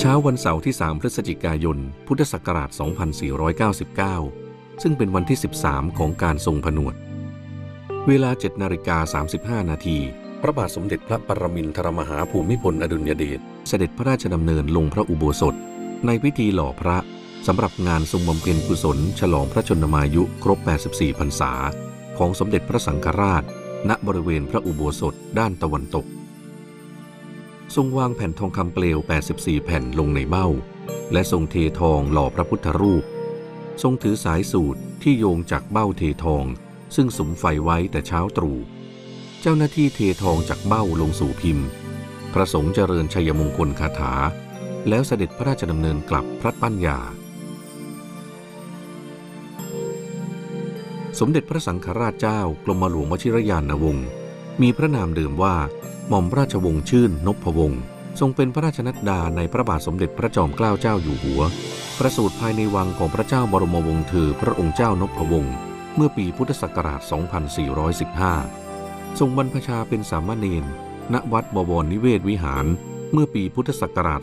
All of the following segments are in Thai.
เช้าวันเสาร์ที่ 3 พฤศจิกายน พุทธศักราช 2499 ซึ่งเป็นวันที่ 13 ของการทรงผนวด เวลา7นาฬิกา35 นาที พระบาทสมเด็จพระปรมินทรมหาภูมิพลอดุลยเดช เสด็จพระราชดำเนินลงพระอุโบสถ ในพิธีหล่อพระสำหรับงานทรงบำเพ็ญกุศล ฉลองพระชนมายุครบ 84 พรรษา ของสมเด็จพระสังฆราช ณ บริเวณพระอุโบสถด้านตะวันตก ทรงวางแผ่นทองคำเปลว 84 แผ่นลงในเบ้า และทรงเททองหล่อพระพุทธรูป ทรงถือสายสูตรที่โยงจากเบ้าเททอง ซึ่งสมไฟไว้แต่เช้าตรู่ เจ้าหน้าที่เททองจากเบ้าลงสู่พิมพ์ พระสงฆ์เจริญชัยมงคลคาถา แล้วเสด็จพระราชดำเนินกลับพระปัญญา สมเด็จพระสังฆราชเจ้ากรมหลวงวชิรยานวงศ์มีพระนามเดิมว่า หม่อมราชวงศ์ชื่นนพวงศ์ทรงเป็นพระราชนัดดาในพระบาทสมเด็จพระจอมเกล้าเจ้าอยู่หัว ประสูติภายในวังของพระเจ้าบรมวงศ์เธอพระองค์เจ้านพวงศ์เมื่อปีพุทธศักราช 2415 ทรงบรรพชาเป็นสามเณร ณ วัดบวรนิเวศวิหาร เมื่อปีพุทธศักราช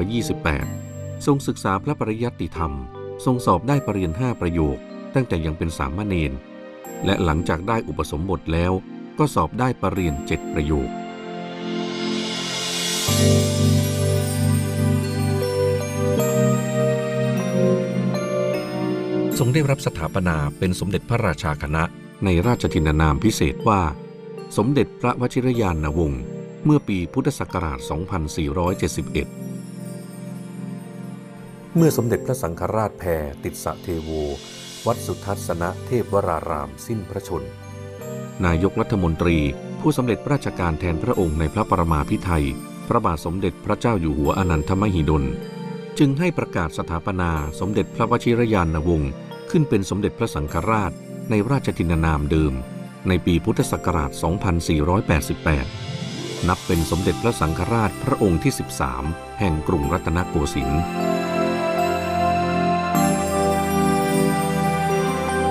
2428 ทรงศึกษาพระปริยัติธรรม ทรงสอบได้ปรริญญาห้าประโยค ตั้งแต่ยังเป็นสามเณร และหลังจากได้อุปสมบทแล้ว ก็สอบได้ปรริญญาเจ็ดประโยค ทรงได้รับสถาปนาเป็นสมเด็จพระราชาคณะ ในราชทินานามพิเศษว่า สมเด็จพระวชิรยานวงศ์เมื่อปีพุทธศักราช 2471 เมื่อสมเด็จพระสังฆราชแพรติดสะเทโว วัดสุทัศนะเทพวรารามสิ้นพระชน นายกรัฐมนตรี ผู้สำเร็จราชการแทนพระองค์ในพระปรมาภิไธยพระบาทสมเด็จพระเจ้าอยู่หัวอนันทมหิดล จึงให้ประกาศสถาปนาสมเด็จพระวชิรยานวงศ์ขึ้นเป็นสมเด็จพระสังฆราชในราชทินานามเดิม ในปีพุทธศักราช 2488 นับเป็นสมเด็จพระสังฆราชพระองค์ที่ 13 แห่งกรุงรัตนโกสินทร์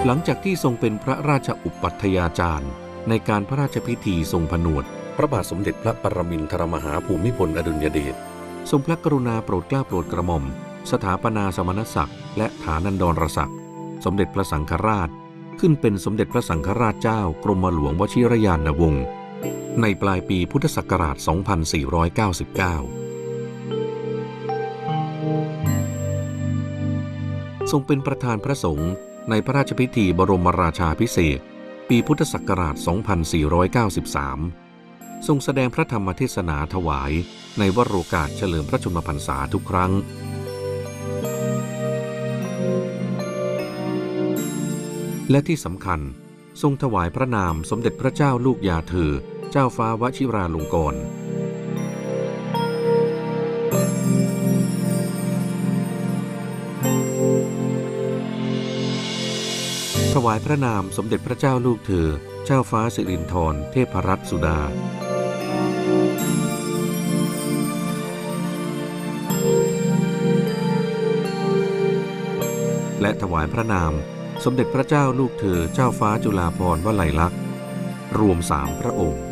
หลังจากที่ทรงเป็นพระราชอุปัฏยาจารย์ ในการพระราชพิธีทรงผนวด พระบาทสมเด็จพระปรมินทรมหาภูมิพลอดุลยเดชทรงพระกรุณาโปรดเกล้าโปรดกระหม่อม สถาปนาสมณศักดิ์และฐานันดรศักดิ์สมเด็จพระสังฆราช ขึ้นเป็นสมเด็จพระสังฆราชเจ้ากรมหลวงวชิรยานวงศ์ในปลายปีพุทธศักราช 2499 ทรงเป็นประธานพระสงฆ์ ในพระราชพิธีบรมราชาพิเศษ ปีพุทธศักราช 2493 ทรงแสดงพระธรรมเทศนาถวายในวโรกาสเฉลิมพระชนมพรรษาทุกครั้ง และที่สำคัญทรงถวายพระนามสมเด็จพระเจ้าลูกยาเธอ เจ้าฟ้าวชิราลงกรณ์ วายพระนามสมเด็จพระเจ้าลูกเธอ เจ้าฟ้าสิรินธรเทพรัตนสุดา และถวายพระนามสมเด็จพระเจ้าลูกเธอ เจ้าฟ้าจุฬาภรณ์วลัยลักษณ์ รวมสามพระองค์